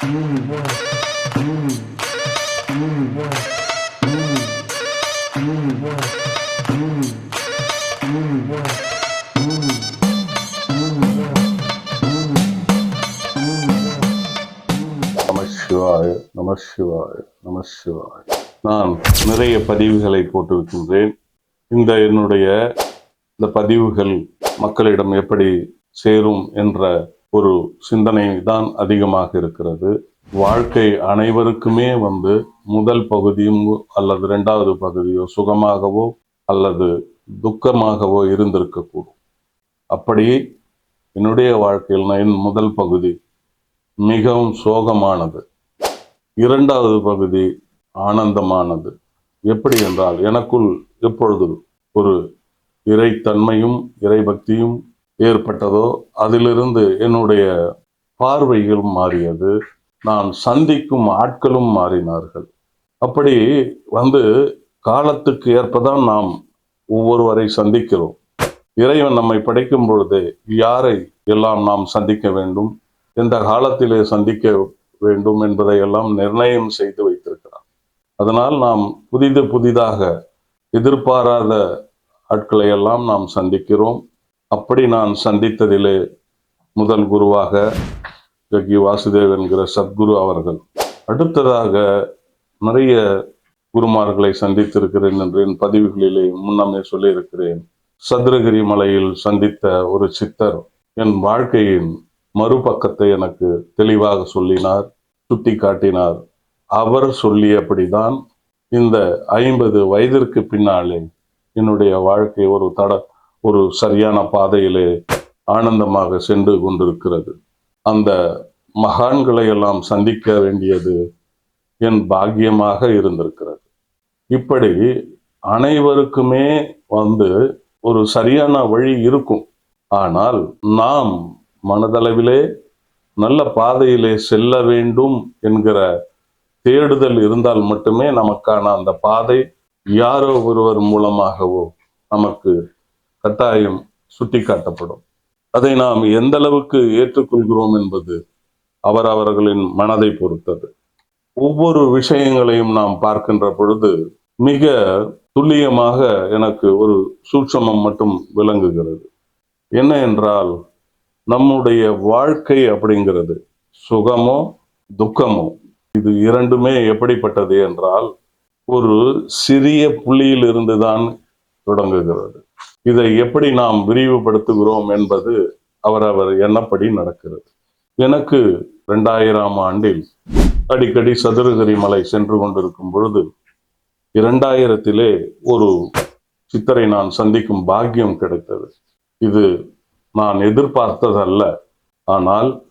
நம சிவாய நம நான் நிறைய பதிவுகளை போட்டிருக்கின்றேன். இந்த என்னுடைய இந்த பதிவுகள் மக்களிடம் எப்படி சேரும் என்ற ஒரு சிந்தனை தான் அதிகமாக இருக்கிறது. வாழ்க்கை அனைவருக்குமே வந்து முதல் பகுதியும் அல்லது இரண்டாவது பகுதியோ சுகமாகவோ அல்லது துக்கமாகவோ இருந்திருக்கக்கூடும். அப்படி என்னுடைய வாழ்க்கையில் என் முதல் பகுதி மிகவும் சோகமானது. இரண்டாவது பகுதி ஆனந்தமானது. எப்படி என்றால் எனக்குள் எப்பொழுது ஒரு இறைத்தன்மையும் இறைபக்தியும் ஏற்பட்டதோ அதிலிருந்து என்னுடைய பார்வைகள் மாறியது. நான் சந்திக்கும் ஆட்களும் மாறினார்கள். அப்படி வந்து காலத்துக்கு ஏற்பதான் நாம் ஒவ்வொருவரை சந்திக்கிறோம். இறைவன் நம்மை படைக்கும் பொழுது யாரை எல்லாம் நாம் சந்திக்க வேண்டும் எந்த காலத்திலே சந்திக்க வேண்டும் என்பதை எல்லாம் நிர்ணயம் செய்து வைத்திருக்கிறார் அதனால் நாம் புதிது புதிதாக எதிர்பாராத ஆட்களை எல்லாம் நாம் சந்திக்கிறோம். அப்படி நான் சந்தித்ததிலே முதல் குருவாக ஜக்கி வாசுதேவ் என்கிற சத்குரு அவர்கள். அடுத்ததாக நிறைய குருமார்களை சந்தித்திருக்கிறேன் என்று என் பதிவுகளிலே முன்னமே சொல்லியிருக்கிறேன். சதுரகிரி மலையில் சந்தித்த ஒரு சித்தர் என் வாழ்க்கையின் மறுபக்கத்தை எனக்கு தெளிவாக சொல்லினார் சுட்டி காட்டினார். அவர் சொல்லியபடிதான் இந்த ஐம்பது வயதிற்கு பின்னாலே என்னுடைய வாழ்க்கை ஒரு தட ஒரு சரியான பாதையிலே ஆனந்தமாக சென்று கொண்டிருக்கிறது. அந்த மகான்களை எல்லாம் சந்திக்க வேண்டியது என் பாக்கியமாக இருந்திருக்கிறது. இப்படி அனைவருக்குமே வந்து ஒரு சரியான வழி இருக்கும். ஆனால் நாம் மனதளவிலே நல்ல பாதையிலே செல்ல வேண்டும் என்கிற தேடுதல் இருந்தால் மட்டுமே நமக்கான அந்த பாதை யாரோ ஒருவர் மூலமாகவோ நமக்கு கட்டாயம் சுட்டிக்காட்டப்படும். அதை நாம் எந்த அளவுக்கு ஏற்றுக்கொள்கிறோம் என்பது அவர் அவர்களின் மனதை பொறுத்தது. ஒவ்வொரு விஷயங்களையும் நாம் பார்க்கின்ற பொழுது மிக துல்லியமாக எனக்கு ஒரு சூட்சமம் மட்டும் விளங்குகிறது. என்ன என்றால் நம்முடைய வாழ்க்கை அப்படிங்கிறது சுகமோ துக்கமோ? இது இரண்டுமே எப்படிப்பட்டது என்றால் ஒரு சிறிய புள்ளியிலிருந்து தான் தொடங்குகிறது. இதை எப்படி நாம் விரிவுபடுத்துகிறோம் என்பது அவரவர் எண்ணப்படி நடக்கிறது. எனக்கு இரண்டாயிரம் ஆண்டில் அடிக்கடி சதுரகிரி மலை சென்று கொண்டிருக்கும் பொழுது இரண்டாயிரத்திலே ஒரு சித்தரை நான் சந்திக்கும் பாக்கியம் கிடைத்தது. இது நான் எதிர்பார்த்ததல்ல. ஆனால்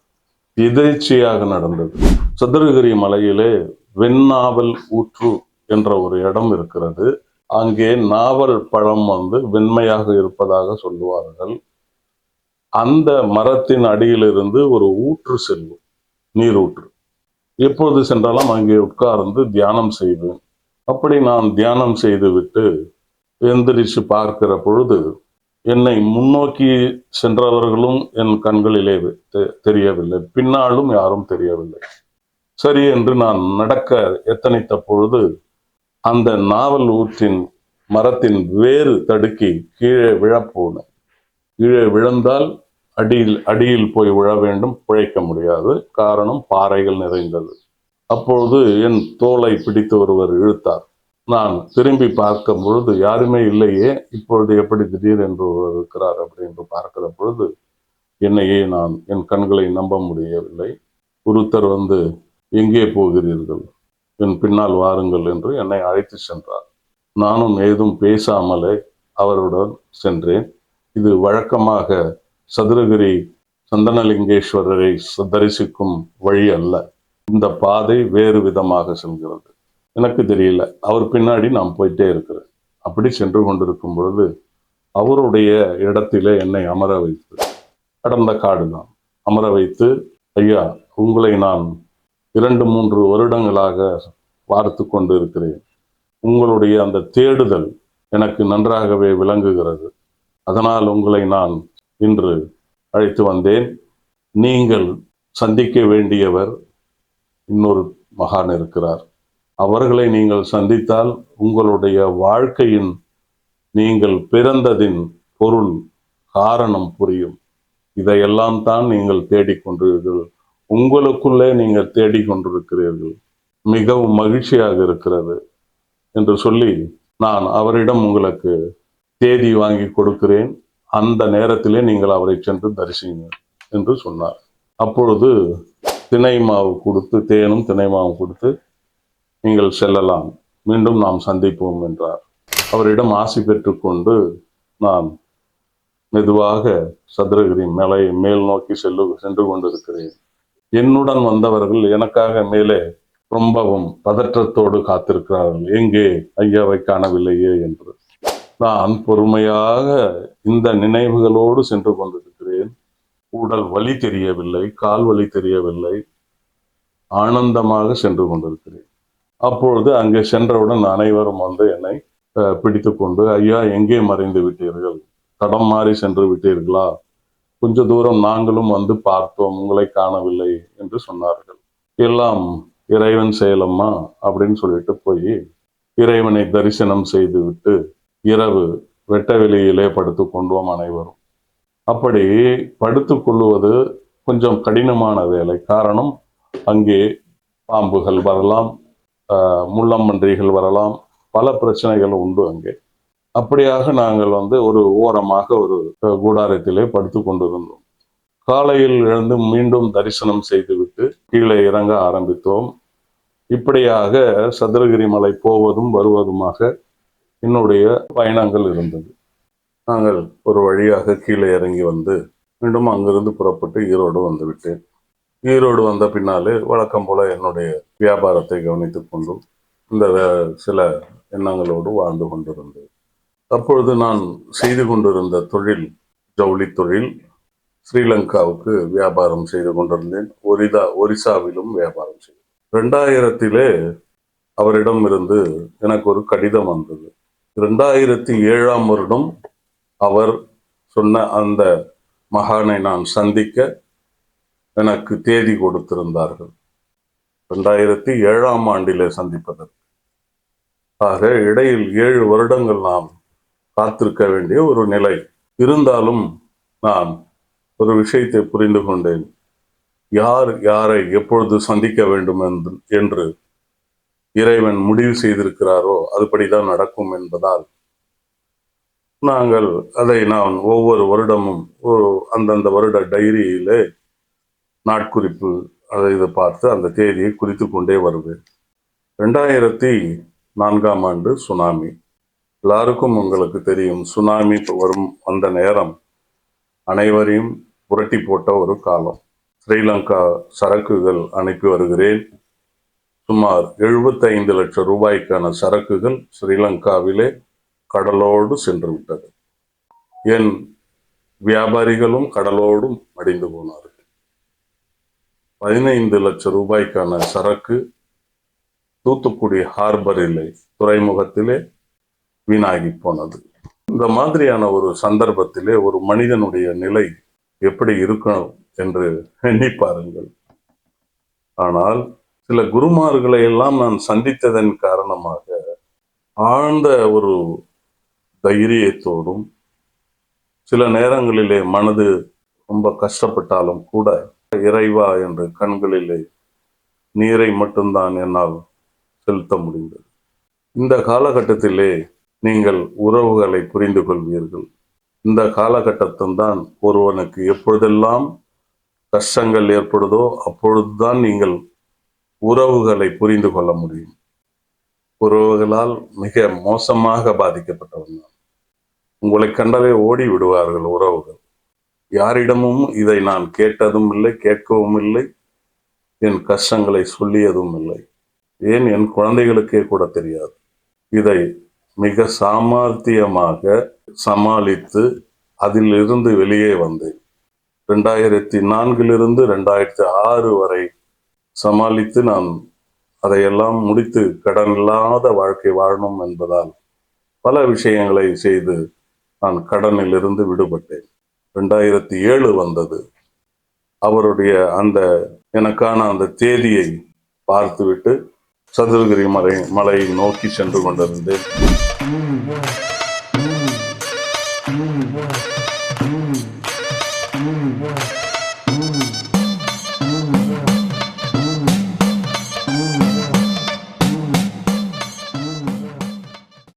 எதேச்சியாக நடந்தது. சதுரகிரி மலையிலே வெண்ணாவல் ஊற்று என்ற ஒரு இடம் இருக்கிறது. அங்கே நாவல் பழம் வந்து வெண்மையாக இருப்பதாக சொல்லுவார்கள். அந்த மரத்தின் அடியிலிருந்து ஒரு ஊற்று செல்லும் நீரூற்று. எப்பொழுது சென்றாலும் அங்கே உட்கார்ந்து தியானம் செய்வேன். அப்படி நான் தியானம் செய்துவிட்டு எந்திரிச்சு பார்க்கிற பொழுது என்னை முன்னோக்கி சென்றவர்களும் என் கண்களிலே தெ- தெரியவில்லை. பின்னாலும் யாரும் தெரியவில்லை. சரி என்று நான் நடக்க எத்தனித்த பொழுது அந்த நாவல் ஊற்றின் மரத்தின் வேறு தடுக்கி கீழே விழப்போனேன் கீழே விழுந்தால் அடியில் அடியில் போய் விழ வேண்டும் பிழைக்க முடியாது. காரணம் பாறைகள் நிறைந்தது. அப்பொழுது என் தோலை பிடித்து ஒருவர் இழுத்தார். நான் திரும்பி பார்க்கும் பொழுது யாருமே இல்லையே இப்பொழுது எப்படி திடீர் என்று ஒருவர் இருக்கிறார்? அப்படி என்று பார்க்கிற பொழுது என்னையே நான் என் கண்களை நம்ப முடியவில்லை. ஒருத்தர் வந்து எங்கே போகிறீர்கள்? என் பின்னால் வாருங்கள் என்று என்னை அழைத்து சென்றார். நானும் ஏதும் பேசாமலே அவருடன் சென்றேன். இது வழக்கமாக சதுரகிரி சந்தனலிங்கேஸ்வரரை தரிசிக்கும் வழி அல்ல. இந்த பாதை வேறு விதமாக செல்கிறது. எனக்கு தெரியல. அவர் பின்னாடி நான் போயிட்டே இருக்கிறேன். அப்படி சென்று கொண்டிருக்கும் பொழுது அவருடைய இடத்திலே என்னை அமர வைத்து கடந்த காடு தான் அமர வைத்து ஐயா உங்களை நான் இரண்டு மூன்று வருடங்களாக பார்த்து கொண்டு இருக்கிறேன் உங்களுடைய அந்த தேடுதல் எனக்கு நன்றாகவே விளங்குகிறது. அதனால் உங்களை நான் இன்று அழைத்து வந்தேன். நீங்கள் சந்திக்க வேண்டியவர் இன்னொரு மகான் இருக்கிறார். அவர்களை நீங்கள் சந்தித்தால் உங்களுடைய வாழ்க்கையின் நீங்கள் பிறந்ததின் பொருள் காரணம் புரியும். இதையெல்லாம் தான் நீங்கள் தேடிக்கொண்டீர்கள். உங்களுக்குள்ளே நீங்கள் தேடிக்கொண்டிருக்கிறீர்கள். மிகவும் மகிழ்ச்சியாக இருக்கிறது என்று சொல்லி நான் அவரிடம் உங்களுக்கு தேதி வாங்கி கொடுக்கிறேன். அந்த நேரத்திலே நீங்கள் அவரை சென்று தரிசிங்க என்று சொன்னார். அப்பொழுது திணை மாவு கொடுத்து தேனும் திணை மாவு கொடுத்து நீங்கள் செல்லலாம். மீண்டும் நாம் சந்திப்போம் என்றார். அவரிடம் ஆசி பெற்றுக்கொண்டு நான் மெதுவாக சதுரகிரி மலை மேல் நோக்கி செல்லு சென்று கொண்டிருக்கிறேன். என்னுடன் வந்தவர்கள் எனக்காக மேலே ரொம்பவும் பதற்றத்தோடு காத்திருக்கிறார்கள். எங்கே? ஐயாவை காணவில்லையே என்று. நான் பொறுமையாக இந்த நினைவுகளோடு சென்று கொண்டிருக்கிறேன். உடல் வலி தெரியவில்லை கால் வலி தெரியவில்லை. ஆனந்தமாக சென்று கொண்டிருக்கிறேன். அப்பொழுது அங்கே சென்றவுடன் அனைவரும் வந்து என்னை அஹ், கொண்டு ஐயா எங்கே மறைந்து விட்டீர்கள்? தடம் மாறி சென்று விட்டீர்களா? கொஞ்ச தூரம் நாங்களும் வந்து பார்த்தோம் உங்களை காணவில்லை என்று சொன்னார்கள். எல்லாம் இறைவன் செயலம்மா அப்படின்னு சொல்லிட்டு போய் இறைவனை தரிசனம் செய்து விட்டு இரவு வெட்ட வெளியிலே படுத்து கொண்டோம் அனைவரும். அப்படி படுத்து கொள்ளுவது கொஞ்சம் கடினமான வேலை. காரணம் அங்கே பாம்புகள் வரலாம் முள்ளம்பன்றிகள் வரலாம் பல பிரச்சனைகள் உண்டு அங்கே. அப்படியாக நாங்கள் வந்து ஒரு ஓரமாக ஒரு கூடாரத்திலே படுத்து கொண்டிருந்தோம். காலையில் எழுந்து மீண்டும் தரிசனம் செய்துவிட்டு கீழே இறங்க ஆரம்பித்தோம். இப்படியாக சதுரகிரி மலை போவதும் வருவதுமாக என்னுடைய பயணங்கள் இருந்தது. நாங்கள் ஒரு வழியாக கீழே இறங்கி வந்து மீண்டும் அங்கிருந்து புறப்பட்டு ஈரோடு வந்துவிட்டேன் ஈரோடு வந்த பின்னாலே வழக்கம் போல என்னுடைய வியாபாரத்தை கவனித்துக் கொண்டும் இந்த சில எண்ணங்களோடு வாழ்ந்து கொண்டிருந்தேன். அப்பொழுது நான் செய்து கொண்டிருந்த தொழில் ஜவுளி தொழில் ஸ்ரீலங்காவுக்கு வியாபாரம் செய்து கொண்டிருந்தேன். ஒரிதா ஒரிசாவிலும் வியாபாரம் செய்தேன். ரெண்டாயிரத்திலே அவரிடம் இருந்து எனக்கு ஒரு கடிதம் வந்தது. ரெண்டாயிரத்தி ஏழாம் வருடம் அவர் சொன்ன அந்த மகானை நான் சந்திக்க எனக்கு தேதி கொடுத்திருந்தார்கள். ரெண்டாயிரத்தி ஏழாம் ஆண்டிலே சந்திப்பதற்கு. ஆக இடையில் ஏழு வருடங்கள் நாம் காத்திருக்க வேண்டிய ஒரு நிலை. இருந்தாலும் நான் ஒரு விஷயத்தை புரிந்து கொண்டேன். யார் யாரை எப்பொழுது சந்திக்க வேண்டும் என்று என்று இறைவன் முடிவு செய்திருக்கிறாரோ அதுபடிதான் நடக்கும் என்பதால். நாங்கள் அதை நான் ஒவ்வொரு வருடமும் ஒரு அந்தந்த வருட டைரியிலே நாட்குறிப்பு அதை இதை பார்த்து அந்த தேதியை குறித்து கொண்டே வருவேன். ரெண்டாயிரத்தி நான்காம் ஆண்டு சுனாமி. எல்லாருக்கும் உங்களுக்கு தெரியும். சுனாமி வரும் அந்த நேரம் அனைவரையும் புரட்டி போட்ட ஒரு காலம். ஸ்ரீலங்கா சரக்குகள் அனுப்பி வருகிறேன். சுமார் 75 லட்சம் ரூபாய்க்கான சரக்குகள் ஸ்ரீலங்காவிலே கடலோடு சென்று விட்டது. என் வியாபாரிகளும் கடலோடும் அடிந்து போனார்கள். பதினைந்து லட்சம் ரூபாய்க்கான சரக்கு தூத்துக்குடி ஹார்பரிலே துறைமுகத்திலே வீணாகி போனது. இந்த மாதிரியான ஒரு சந்தர்ப்பத்திலே ஒரு மனிதனுடைய நிலை எப்படி இருக்கணும் என்று எண்ணி பாருங்கள். ஆனால் சில குருமார்களை எல்லாம் நான் சந்தித்ததன் காரணமாக ஆழ்ந்த ஒரு தைரியத்தோடும் சில நேரங்களிலே மனது ரொம்ப கஷ்டப்பட்டாலும் கூட இறைவா என்று கண்களிலே நீரை மட்டும்தான் என்னால் செலுத்த முடிந்தது. இந்த காலகட்டத்திலே நீங்கள் உறவுகளை புரிந்து கொள்வீர்கள். இந்த காலகட்டத்தில் தான் ஒருவனுக்கு எப்பொழுதெல்லாம் கஷ்டங்கள் ஏற்படுதோ அப்பொழுதுதான் நீங்கள் உறவுகளை புரிந்து கொள்ள முடியும். உறவுகளால் மிக மோசமாக பாதிக்கப்பட்டவன் நான். உங்களை கண்டவே ஓடி விடுவார்கள் உறவுகள். யாரிடமும் இதை நான் கேட்டதும் இல்லை கேட்கவும் இல்லை என் கஷ்டங்களை சொல்லியதும் இல்லை. ஏன்? என் குழந்தைகளுக்கே கூட தெரியாது. இதை மிக சாமர்த்தியமாக சமாளித்து அதிலிருந்து வெளியே வந்தேன். ரெண்டாயிரத்தி நான்கிலிருந்து ரெண்டாயிரத்தி ஆறு வரை சமாளித்து நான் அதையெல்லாம் முடித்து கடன் இல்லாத வாழ்க்கை வாழணும் என்பதால் பல விஷயங்களை செய்து நான் கடனிலிருந்து விடுபட்டேன். ரெண்டாயிரத்தி ஏழு வந்தது. அவருடைய அந்த எனக்கான அந்த தேதியை பார்த்துவிட்டு சதுரகிரி மலை மலையை நோக்கி சென்று கொண்டிருந்தேன். Amen.